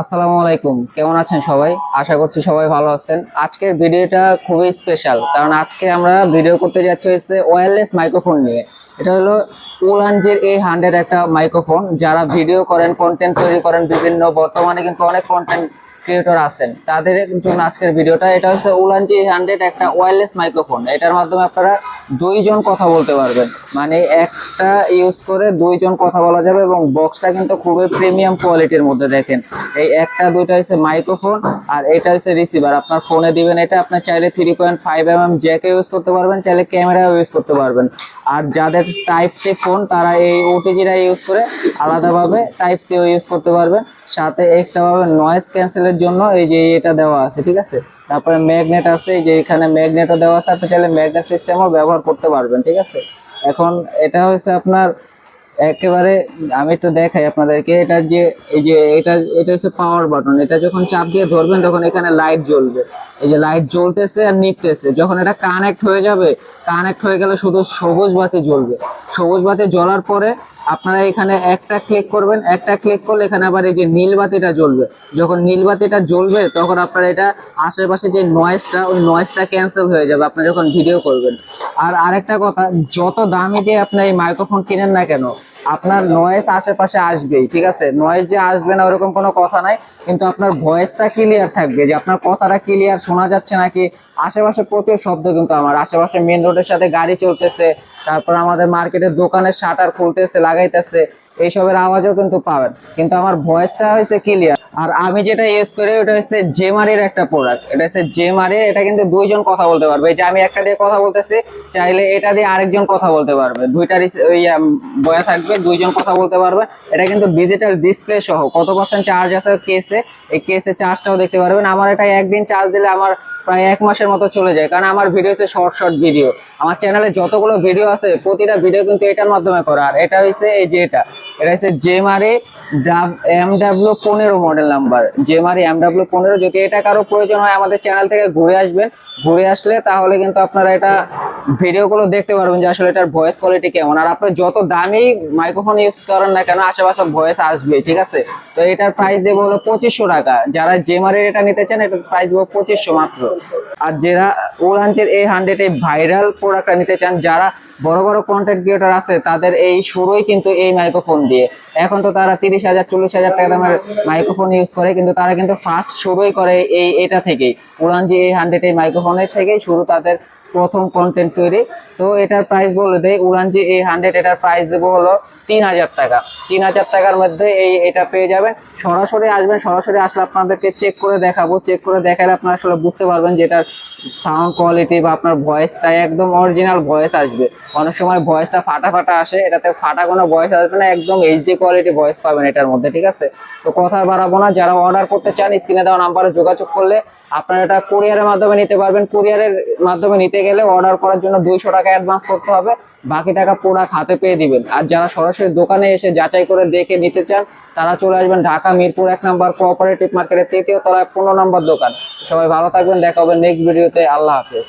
আসসালামু আলাইকুম। কেমন আছেন সবাই? আশা করছি সবাই ভালো আছেন। আজকের ভিডিওটা খুবই স্পেশাল কারণ আজকে আমরা ভিডিও করতে যাচ্ছি হচ্ছে ওয়্যারলেস মাইক্রোফোন নিয়ে। এটা হলো উলানজের এই হান্ড্রেড একটা মাইক্রোফোন যারা ভিডিও করেন কন্টেন্ট তৈরি করেন, বিভিন্ন বর্তমানে কিন্তু অনেক কন্টেন্ট ক্রিয়েটর আছেন। তাদের জন্য আজকের ভিডিওটা, এটা হচ্ছে উলানজি হান্ড্রেড একটা ওয়্যারলেস মাইক্রোফোন এটার মাধ্যমে আপনারা দুইজন কথা বলতে পারবেন। মানে একটা ইউজ করে দুইজন কথা বলা যাবে এবং বক্সটা কিন্তু খুবই প্রিমিয়াম কোয়ালিটির মধ্যে দেখেন। এই একটা, দুইটা হচ্ছে মাইক্রোফোন আর এটা হচ্ছে রিসিভার আপনার ফোনে দিবেন এটা আপনার চাইলে three point five M M জ্যাকে use করতে পারবেন, চাইলে ক্যামেরাও ইউজ করতে পারবেন। আর যাদের টাইপ সি ফোন তারা এই ওটিজিটা ইউজ করে আলাদাভাবে টাইপ সিও ইউজ করতে পারবেন। সাথে এক্সট্রা ভাবে নয়েজ ক্যান্সেলের জন্য এই যে এটা দেওয়া আছে, ঠিক আছে? তারপরে ম্যাগনেট আছে যে এখানে ম্যাগনেটও দেওয়া আছে, আপনি চাইলে ম্যাগনেট সিস্টেমও ব্যবহার করতে পারবেন, ঠিক আছে? এখন এটা হচ্ছে আপনার একেবারে, আমি একটু দেখাই আপনাদেরকে, এটা যে, এই যে এটা এটা হচ্ছে পাওয়ার বাটন এটা যখন চাপ দিয়ে ধরবেন, তখন এখানে লাইট জ্বলবে। এই যে লাইট জ্বলতেছে আর নিপতেছে, যখন এটা কানেক্ট হয়ে যাবে কানেক্ট হয়ে গেলে শুধু সবুজ বাতি জ্বলবে। সবুজ বাতি জ্বলার পরে আপনারা এখানে একটা ক্লিক করবেন, একটা ক্লিক করলে এখানে আবার এই যে নীল বাতিটা জ্বলবে। যখন নীল বাতিটা জ্বলবে, তখন আপনার এটা আশেপাশে যে নয়েজটা ওই নয়েজটা ক্যান্সেল হয়ে যাবে আপনি যখন ভিডিও করবেন। আর আরেকটা কথা, যত দামি দিয়ে আপনি এই মাইক্রোফোন কিনেন না কেন, আপনার নয়েজ আশেপাশে আসবেই, ঠিক আছে? নয়েজ যে আসবে না, ওরকম কোনো কথা নাই, কিন্তু আপনার ভয়েসটা ক্লিয়ার থাকবে, যে আপনার কথাটা ক্লিয়ার শোনা যাচ্ছে নাকি আশেপাশে প্রচুর শব্দ কিন্তু আমার। আশেপাশে মেন রোডের সাথে গাড়ি চলতেছে, তারপর আমাদের মার্কেটের দোকানের শাটার খুলতেছে, লাগাইতেছে, এইসবের আওয়াজও কিন্তু পাবেন। কিন্তু আমার ভয়েসটা হয়েছে ক্লিয়ার আর আমি যেটা ইউজ করি, ওটা হচ্ছে জেমারের একটা প্রোডাক্ট এটা হচ্ছে জেমারের এটা কিন্তু দুইজন কথা বলতে পারবে। যে আমি একটা দিয়ে কথা বলতেছি, চাইলে এটা দিয়ে আরেকজন কথা বলতে পারবে। দুইটা রিস- ওই বয়া থাকবে, দুইজন কথা বলতে পারবে। এটা কিন্তু ডিজিটাল ডিসপ্লে সহ। কত পার্সেন্ট চার্জ আছে কেসে এই কেসে চার্জটাও দেখতে পারবেন। আমার এটা একদিন চার্জ দিলে আমার প্রায় এক মাসের মতো চলে যায়। কারণ আমার ভিডিও হচ্ছে শর্ট শর্ট ভিডিও আমার চ্যানেলে যতগুলো ভিডিও আছে, প্রতিটা ভিডিও কিন্তু এটার মাধ্যমে করা। আর এটা হচ্ছে এই যে এটা। এটা হচ্ছে জেমারে এম ডাব্লিউ পনেরো মডেল নাম্বার জেমারে এম ডাব্লিউ পনেরো। যদি এটা কারও প্রয়োজন হয়, আমাদের চ্যানেল থেকে ঘুরে আসবেন। ঘুরে আসলে তাহলে কিন্তু আপনারা এটা ভিডিওগুলো দেখতে পারবেন যে আসলে এটার ভয়েস কোয়ালিটি কেমন। আর আপনি যত দামি মাইক্রোফোন ইউজ করেন না কেন, আশেপাশে ভয়েস আসবে, ঠিক আছে? তো এটার প্রাইস দেবো হলো পঁচিশশো টাকা। যারা জেমারের এটা নিতে চান, এটার প্রাইস দেবো পঁচিশশো মাত্র। আর যারা ওরাঞ্চের এই হান্ড্রেড এই ভাইরাল প্রোডাক্টটা নিতে চান, যারা বড় বড় কন্টেন্ট ক্রিয়েটর আছে, তাদের এই শুরুই কিন্তু এই মাইক্রোফোন দিয়ে। এখন তো তারা তিরিশ হাজার, চল্লিশ হাজার টাকা দামের মাইক্রোফোন ইউজ করে, কিন্তু তারা কিন্তু ফার্স্ট শুরুই করে এই, এটা থেকেই। উড়ানজি এই হান্ড্রেড এই মাইক্রোফোনের থেকেই শুরু তাদের প্রথম কন্টেন্ট তৈরি। তো এটার প্রাইস বলে দেয় উড়ানজি এই হান্ড্রেড এটার প্রাইস দেবো হলো তিন হাজার টাকা। তিন হাজার টাকার মধ্যে এই এটা পেয়ে যাবেন। সরাসরি আসবেন, সরাসরি আসলে আপনাদেরকে চেক করে দেখাবো। চেক করে দেখালে আপনারা আসলে বুঝতে পারবেন যে এটার সাউন্ড কোয়ালিটি বা আপনার ভয়েসটা একদম অরিজিনাল ভয়েস আসবে। অনেক সময় ভয়েসটা ফাটা ফাটা আসে, এটাতে ফাটা কোনো ভয়েস আসবে না, একদম এইচডি কোয়ালিটি ভয়েস পাবেন এটার মধ্যে, ঠিক আছে? তো কথা বাড়াবো না, যারা অর্ডার করতে চান স্ক্রিনে দেওয়া নাম্বারে যোগাযোগ করলে আপনারা এটা কুরিয়ারের মাধ্যমে নিতে পারবেন। কুরিয়ারের মাধ্যমে নিতে গেলে অর্ডার করার জন্য দুইশো টাকা অ্যাডভান্স করতে হবে। বাকি টাকা প্রোডাক্ট হাতে পেয়ে দিবেন। আর যারা সরাসরি দোকানে এসে যাচাই করে দেখে নিতে চান। তারা চলে আসবেন ঢাকা, মিরপুর, এক নম্বর কোঅপারেটিভ মার্কেটের তৃতীয় তলায় পনেরো নম্বর দোকান। সবাই ভালো থাকবেন, দেখা হবে নেক্সট ভিডিওতে আল্লাহ হাফেজ।